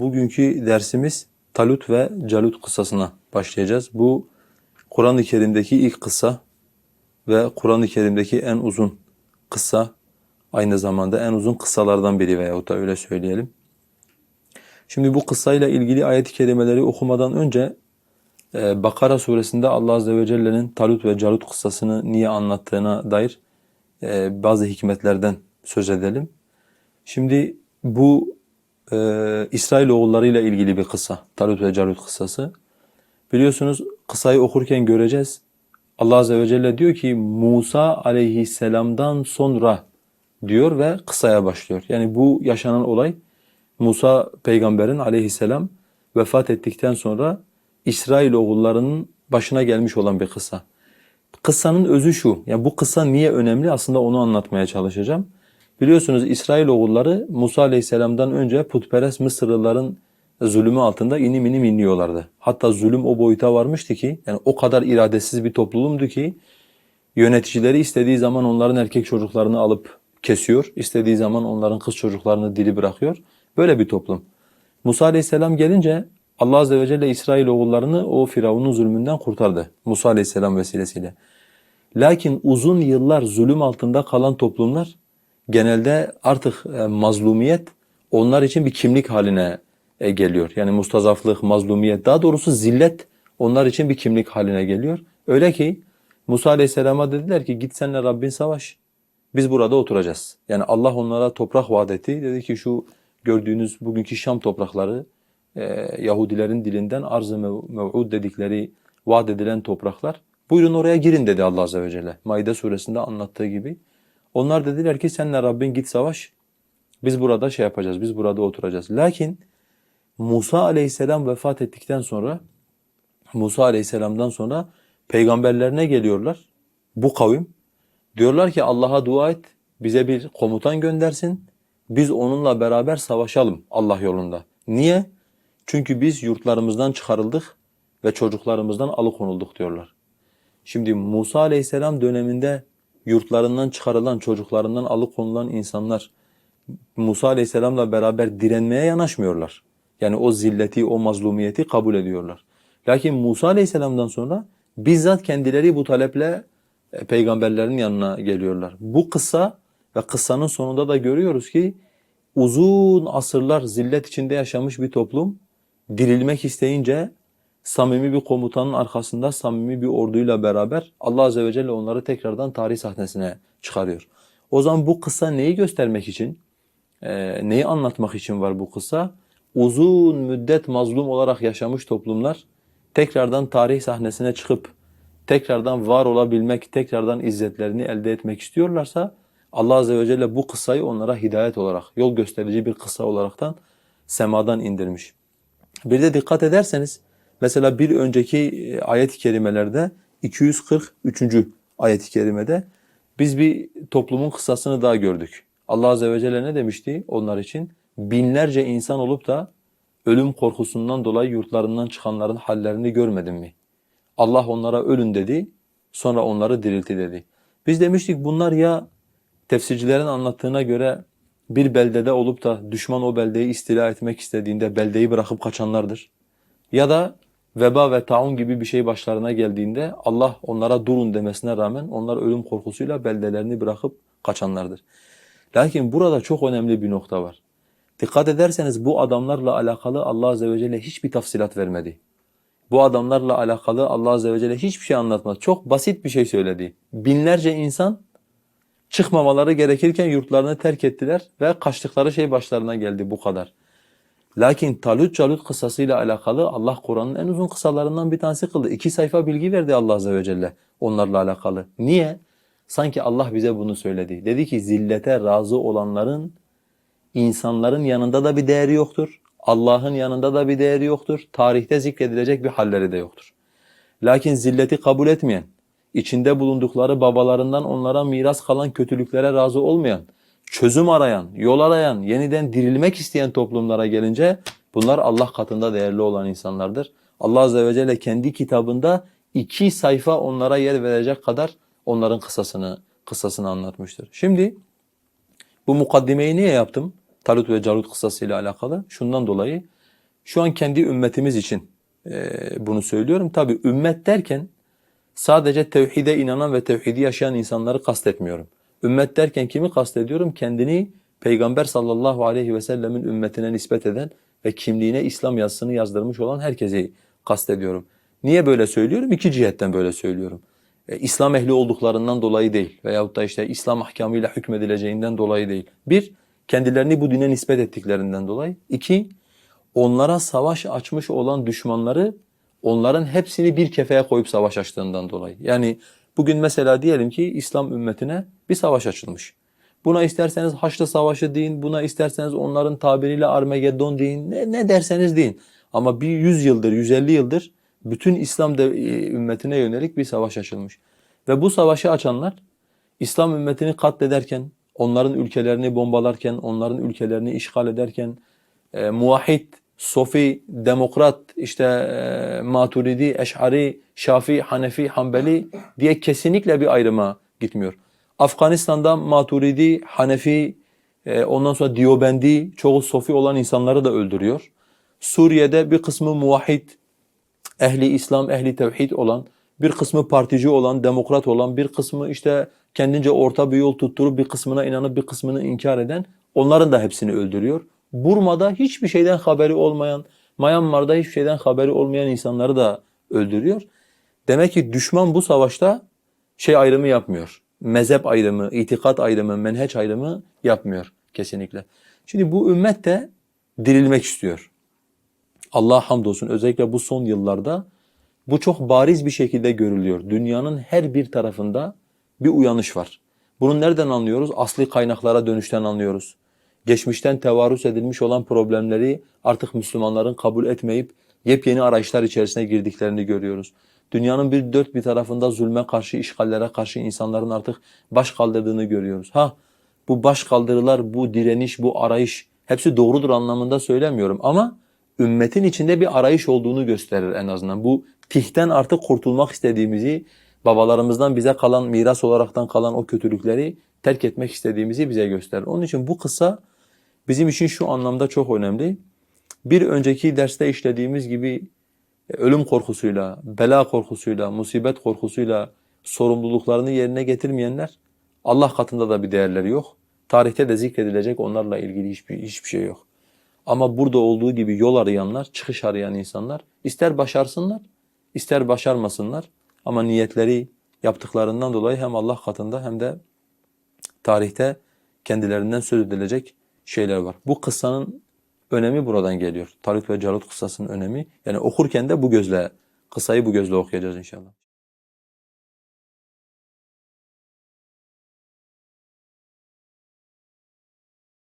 Bugünkü dersimiz Talut ve Calut kıssasına başlayacağız. Bu Kur'an-ı Kerim'deki ilk kıssa ve Kur'an-ı Kerim'deki en uzun kıssa. Aynı zamanda en uzun kıssalardan biri veyahut da öyle söyleyelim. Şimdi bu kıssayla ilgili ayet-i kerimeleri okumadan önce e, Bakara suresinde Allah Azze ve Celle'nin Talut ve Calut kıssasını niye anlattığına dair e, bazı hikmetlerden söz edelim. Şimdi bu e, İsrail oğullarıyla ilgili bir kıssa. Talut ve Calut kıssası. Biliyorsunuz kıssayı okurken göreceğiz. Allah Azze ve Celle diyor ki Musa aleyhisselamdan sonra diyor ve kıssaya başlıyor. Yani bu yaşanan olay Musa peygamberin aleyhisselam vefat ettikten sonra İsrail oğullarının başına gelmiş olan bir kıssa. Kıssanın özü şu. Yani bu kıssa niye önemli? Aslında onu anlatmaya çalışacağım. Biliyorsunuz İsrail oğulları Musa Aleyhisselam'dan önce putperest Mısırlıların zulümü altında inim inim inliyorlardı. Hatta zulüm o boyuta varmıştı ki yani o kadar iradesiz bir toplulumdu ki yöneticileri istediği zaman onların erkek çocuklarını alıp kesiyor, istediği zaman onların kız çocuklarını diri bırakıyor. Böyle bir toplum. Musa Aleyhisselam gelince Allah Azze ve Celle İsrail oğullarını o Firavun'un zulmünden kurtardı. Musa Aleyhisselam vesilesiyle. Lakin uzun yıllar zulüm altında kalan toplumlar genelde artık e, mazlumiyet onlar için bir kimlik haline e, geliyor. Yani mustazaflık, mazlumiyet daha doğrusu zillet onlar için bir kimlik haline geliyor. Öyle ki Musa Aleyhisselam'a dediler ki git senle Rabbin savaş. Biz burada oturacağız. Yani Allah onlara toprak vaat etti. Dedi ki şu gördüğünüz bugünkü Şam toprakları e, Yahudilerin dilinden arz-ı mev- mev'ud dedikleri vaat edilen topraklar. Buyurun oraya girin dedi Allah Azze ve Celle. Maide suresinde anlattığı gibi. Onlar dediler ki senle Rabbin git savaş. Biz burada şey yapacağız, biz burada oturacağız. Lakin Musa aleyhisselam vefat ettikten sonra Musa aleyhisselamdan sonra peygamberlerine geliyorlar. Bu kavim diyorlar ki Allah'a dua et, bize bir komutan göndersin. Biz onunla beraber savaşalım Allah yolunda. Niye? Çünkü biz yurtlarımızdan çıkarıldık ve çocuklarımızdan alıkonulduk diyorlar. Şimdi Musa aleyhisselam döneminde yurtlarından çıkarılan, çocuklarından alıkonulan insanlar Musa aleyhisselamla beraber direnmeye yanaşmıyorlar. Yani o zilleti, o mazlumiyeti kabul ediyorlar. Lakin Musa aleyhisselamdan sonra bizzat kendileri bu taleple e, peygamberlerin yanına geliyorlar. Bu kıssa ve kıssanın sonunda da görüyoruz ki uzun asırlar zillet içinde yaşamış bir toplum dirilmek isteyince samimi bir komutanın arkasında samimi bir orduyla beraber Allah Azze ve Celle onları tekrardan tarih sahnesine çıkarıyor. O zaman bu kıssa neyi göstermek için, e, neyi anlatmak için var bu kıssa? Uzun müddet mazlum olarak yaşamış toplumlar tekrardan tarih sahnesine çıkıp tekrardan var olabilmek, tekrardan izzetlerini elde etmek istiyorlarsa Allah Azze ve Celle bu kıssayı onlara hidayet olarak, yol gösterici bir kıssa olaraktan semadan indirmiş. Bir de dikkat ederseniz mesela bir önceki e, ayet-i kerimelerde 243. ayet-i kerimede biz bir toplumun kıssasını daha gördük. Allah Azze ve Celle ne demişti onlar için? Binlerce insan olup da ölüm korkusundan dolayı yurtlarından çıkanların hallerini görmedin mi? Allah onlara ölün dedi, sonra onları diriltti dedi. Biz demiştik bunlar ya tefsircilerin anlattığına göre bir beldede olup da düşman o beldeyi istila etmek istediğinde beldeyi bırakıp kaçanlardır. Ya da veba ve taun gibi bir şey başlarına geldiğinde Allah onlara durun demesine rağmen onlar ölüm korkusuyla beldelerini bırakıp kaçanlardır. Lakin burada çok önemli bir nokta var. Dikkat ederseniz bu adamlarla alakalı Allah Azze ve Celle hiçbir tafsilat vermedi. Bu adamlarla alakalı Allah Azze ve Celle hiçbir şey anlatmadı. Çok basit bir şey söyledi. Binlerce insan çıkmamaları gerekirken yurtlarını terk ettiler ve kaçtıkları şey başlarına geldi bu kadar. Lakin Talut Calut kıssasıyla alakalı Allah Kur'an'ın en uzun kıssalarından bir tanesi kıldı. İki sayfa bilgi verdi Allah Azze ve Celle onlarla alakalı. Niye? Sanki Allah bize bunu söyledi. Dedi ki zillete razı olanların insanların yanında da bir değeri yoktur. Allah'ın yanında da bir değeri yoktur. Tarihte zikredilecek bir halleri de yoktur. Lakin zilleti kabul etmeyen, içinde bulundukları babalarından onlara miras kalan kötülüklere razı olmayan, çözüm arayan, yol arayan, yeniden dirilmek isteyen toplumlara gelince bunlar Allah katında değerli olan insanlardır. Allah Azze ve Celle kendi kitabında iki sayfa onlara yer verecek kadar onların kıssasını, kıssasını anlatmıştır. Şimdi bu mukaddimeyi niye yaptım? Talut ve Calut kıssasıyla alakalı. Şundan dolayı Şu an kendi ümmetimiz için e, bunu söylüyorum. Tabi ümmet derken sadece tevhide inanan ve tevhidi yaşayan insanları kastetmiyorum. Ümmet derken kimi kastediyorum? Kendini Peygamber sallallahu aleyhi ve sellemin ümmetine nispet eden ve kimliğine İslam yazısını yazdırmış olan herkesi kastediyorum. Niye böyle söylüyorum? İki cihetten böyle söylüyorum. E, İslam ehli olduklarından dolayı değil veyahut da işte İslam ahkamıyla hükmedileceğinden dolayı değil. Bir, kendilerini bu dine nispet ettiklerinden dolayı. İki, onlara savaş açmış olan düşmanları onların hepsini bir kefeye koyup savaş açtığından dolayı. Yani bugün mesela diyelim ki İslam ümmetine bir savaş açılmış. Buna isterseniz Haçlı Savaşı deyin, buna isterseniz onların tabiriyle Armageddon deyin, ne, ne derseniz deyin. Ama bir 100 yıldır, 150 yıldır bütün İslam de, e, ümmetine yönelik bir savaş açılmış. Ve bu savaşı açanlar İslam ümmetini katlederken, onların ülkelerini bombalarken, onların ülkelerini işgal ederken, e, muvahhid, sofi, demokrat, işte e, maturidi, eş'ari, şafi, hanefi, hanbeli diye kesinlikle bir ayrıma gitmiyor. Afganistan'da maturidi, hanefi, e, ondan sonra diyobendi, çoğu sofi olan insanları da öldürüyor. Suriye'de bir kısmı muvahhid, ehli İslam, ehli tevhid olan, bir kısmı partici olan, demokrat olan, bir kısmı işte kendince orta bir yol tutturup bir kısmına inanıp bir kısmını inkar eden onların da hepsini öldürüyor. Burma'da hiçbir şeyden haberi olmayan, Myanmar'da hiçbir şeyden haberi olmayan insanları da öldürüyor. Demek ki düşman bu savaşta şey ayrımı yapmıyor. Mezhep ayrımı, itikat ayrımı, menheç ayrımı yapmıyor kesinlikle. Şimdi bu ümmet de dirilmek istiyor. Allah hamdolsun özellikle bu son yıllarda bu çok bariz bir şekilde görülüyor. Dünyanın her bir tarafında bir uyanış var. Bunu nereden anlıyoruz? Asli kaynaklara dönüşten anlıyoruz. Geçmişten tevarüs edilmiş olan problemleri artık Müslümanların kabul etmeyip yepyeni arayışlar içerisine girdiklerini görüyoruz. Dünyanın bir dört bir tarafında zulme karşı, işgallere karşı insanların artık baş kaldırdığını görüyoruz. Ha bu baş kaldırılar, bu direniş, bu arayış hepsi doğrudur anlamında söylemiyorum ama ümmetin içinde bir arayış olduğunu gösterir en azından. Bu tihten artık kurtulmak istediğimizi, babalarımızdan bize kalan, miras olaraktan kalan o kötülükleri terk etmek istediğimizi bize gösterir. Onun için bu kısa bizim için şu anlamda çok önemli. Bir önceki derste işlediğimiz gibi ölüm korkusuyla, bela korkusuyla, musibet korkusuyla sorumluluklarını yerine getirmeyenler Allah katında da bir değerleri yok. Tarihte de zikredilecek onlarla ilgili hiçbir, hiçbir şey yok. Ama burada olduğu gibi yol arayanlar, çıkış arayan insanlar ister başarsınlar, ister başarmasınlar ama niyetleri yaptıklarından dolayı hem Allah katında hem de tarihte kendilerinden söz edilecek şeyler var. Bu kıssanın önemi buradan geliyor. Talut ve Calut kıssasının önemi. Yani okurken de bu gözle, kıssayı bu gözle okuyacağız inşallah.